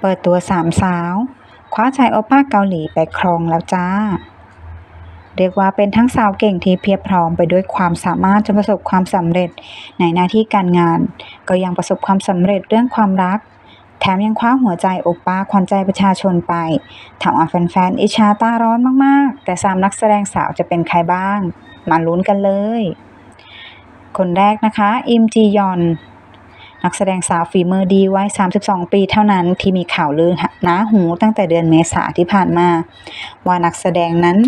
เปิดตัวสามสาว คว้าใจโอป้าเกาหลีไปครองแล้วจ้า เรียกว่าเป็นทั้งสาวเก่งที่เพียบพร้อมไปด้วยความสามารถจนประสบความสำเร็จในหน้าที่การงาน ก็ยังประสบความสำเร็จเรื่องความรัก แถมยังคว้าหัวใจโอป้าขวัญใจประชาชนไปทำเอาแฟนๆอิจฉาตาร้อนมากๆ แต่สามนักแสดงสาวจะเป็นใครบ้าง มาลุ้นกันเลย คนแรกนะคะ อิมจียอน นักแสดงสาวฝีมือดีวัย 32 ปีเท่านั้นที่มีข่าวลือหนาหูตั้งแต่เดือนเมษาที่ผ่านมา ว่านักแสดงนั้น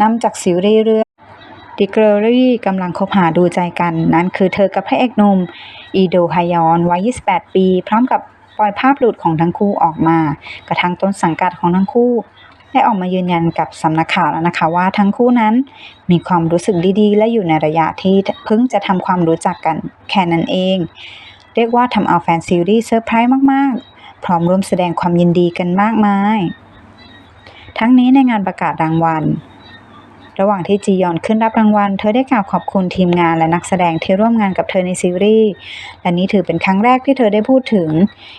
นำจากซีรีส์เรื่องดิเกอรี่กำลังคบหาดูใจกัน นั่นคือเธอกับพระเอกหนุ่มอีโดฮยอนวัย 28 ปี พร้อมกับปล่อยภาพหลุดของทั้งคู่ออกมา กระทั่งต้นสังกัดของทั้งคู่ได้ออกมายืนยันกับสำนักข่าวแล้วนะคะว่าทั้งคู่นั้นมีความรู้สึกดีๆ และอยู่ในระยะที่เพิ่งจะทำความรู้จักกันแค่นั้นเอง เรียกว่าทำเอาแฟนซีรีส์เซอร์ไพรส์มาก ๆ พร้อมร่วมแสดงความยินดีกันมากมาย ทั้งนี้ในงานประกาศรางวัล ระหว่างที่จียอนขึ้นรับรางวัล เธอได้กล่าวขอบคุณทีมงานและนักแสดงที่ร่วมงานกับเธอในซีรีส์ และนี้ถือเป็นครั้งแรกที่เธอได้พูดถึง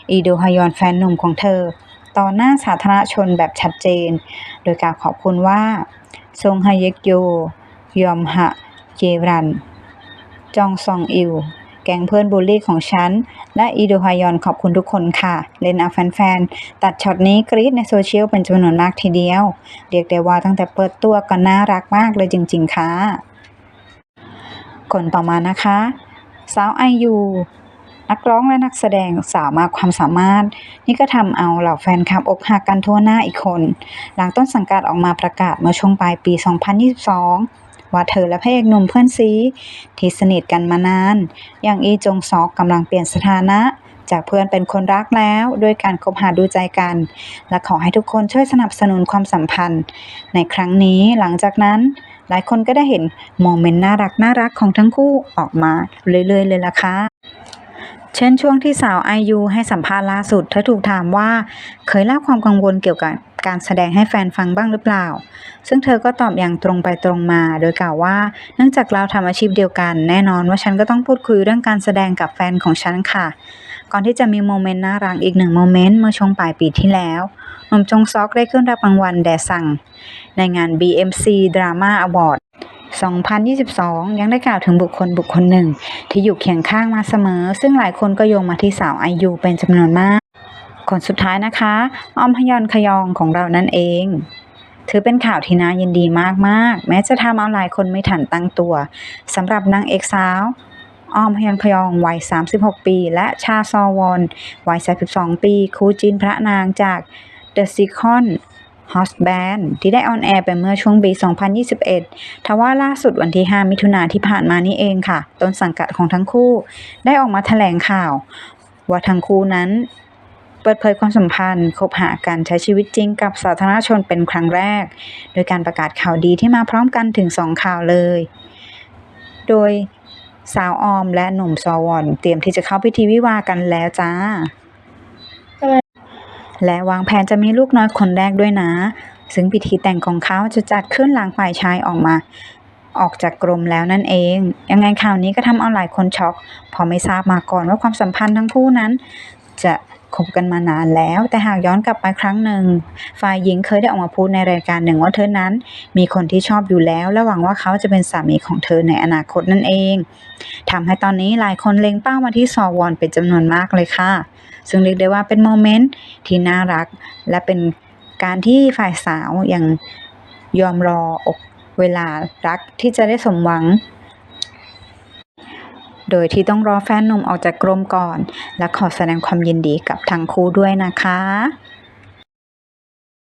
อีโดฮยอนแฟนหนุ่มของเธอ ต่อหน้าสาธารณชนแบบชัดเจน โดยกล่าวขอบคุณว่าทรงฮเยกโย ยอมหะเจรัน จองซองอิว แก๊งเพื่อนบูลลี่ของฉัน และอีโดฮยอนขอบคุณทุกคนค่ะ เลนอาแฟนๆ ตัดช็อตนี้กรี๊ดในโซเชียลเป็นจำนวนมากทีเดียว เรียกได้ว่าตั้งแต่เปิดตัวก็น่ารักมากเลยจริง ๆ ค่ะ คนต่อมานะคะ สาวไอยูนักร้องและนักแสดงสาวมากความสามารถ นี่ก็ทำเอาเหล่าแฟนคลับอกหักกันทั่วหน้าอีกคน หลังต้นสังกัดออกมาประกาศเมื่อช่วงปลายปี 2022 ว่าเธอและพระเอกหนุ่มเพื่อนซีที่สนิทกันมานาน อย่างอีจงซอกกำลังเปลี่ยนสถานะจากเพื่อนเป็นคนรักแล้วด้วยการคบหาดูใจกัน และขอให้ทุกคนช่วยสนับสนุนความสัมพันธ์ ในครั้งนี้หลังจากนั้น หลายคนก็ได้เห็นโมเมนต์น่ารักน่ารักของทั้งคู่ออกมาเรื่อยๆเลยล่ะค่ะเช่นช่วงที่สาวไอยูให้สัมภาษณ์ล่าสุดเธอถูกถามว่าเคยเล่าความกังวลเกี่ยวกับ การแสดงให้แฟนฟังบ้างหรือเปล่า ซึ่งเธอก็ตอบอย่างตรงไปตรงมา โดยกล่าวว่า เนื่องจากเราทำอาชีพเดียวกัน แน่นอนว่าฉันก็ต้องพูดคุยเรื่องการแสดงกับแฟนของฉันค่ะ ก่อนที่จะมีโมเมนต์น่ารักอีกหนึ่งโมเมนต์เมื่อช่วงปลายปีที่แล้วหนุ่มจงซอกได้ขึ้นรับรางวัลแดซังในงาน BMC Drama Award 2022 ยังได้กล่าวถึงบุคคลบุคคลหนึ่ง ที่อยู่เคียงข้างมาเสมอ ซึ่งหลายคนก็โยงมาที่สาวไอยูเป็นจำนวนมาก คนสุดท้ายนะคะ ออมฮยอนขยองของเรานั่นเอง ถือเป็นข่าวที่น่ายินดีมากๆ แม้จะทำเอาหลายคนไม่ทันตั้งตัวสำหรับนางเอกสาวออมฮยอนขยองวัย 36 ปี และชาซอวอนวัย 32 ปี คู่จินพระนางจาก The Second Husband ที่ได้ออนแอร์ไปเมื่อช่วงปี 2021 ทว่าล่าสุดวันที่ 5 มิถุนาที่ผ่านมานี่เองค่ะ ต้นสังกัดของทั้งคู่ได้ออกมาแถลงข่าว ว่าทั้งคู่นั้น เปิดเผยความสัมพันธ์ คบหากันใช้ชีวิตจริงกับสาธารณชนเป็นครั้งแรก โดยการประกาศข่าวดีที่มาพร้อมกันถึง 2 ข่าวเลย โดยสาวออมและหนุ่มซอวอนเตรียมที่จะเข้าพิธีวิวากันแล้วจ้า และวางแผนจะมีลูกน้อยคนแรกด้วยนะ ซึ่งพิธีแต่งของเขาจะจัดขึ้นหลังฝ่ายชายออกมาออกจากกรมแล้วนั่นเอง ยังไงข่าวนี้ก็ทำเอาหลายคนช็อกเพอไม่ทราบมาก่อนว่าความสัมพันธ์ทั้งคู่นั้น จะ คบกันมานานแล้ว แต่หากย้อนกลับไปครั้งหนึ่ง ฝ่ายหญิงเคยได้ออกมาพูดในรายการหนึ่งว่าเธอนั้น มีคนที่ชอบอยู่แล้ว และหวังว่าเขาจะเป็นสามีของเธอในอนาคตนั่นเองทำให้ตอนนี้หลายคนเล็งเป้ามาที่ซอวอนเป็นจำนวนมากเลยค่ะ ซึ่งเรียกได้ว่าเป็นโมเมนต์ที่น่ารัก และเป็นการที่ฝ่ายสาวยังยอมรออกเวลารักที่จะได้สมหวัง โดยที่ต้องรอแฟนหนุ่มออกจากกรมก่อน และขอแสดงความยินดีกับทั้งคู่ด้วยนะคะ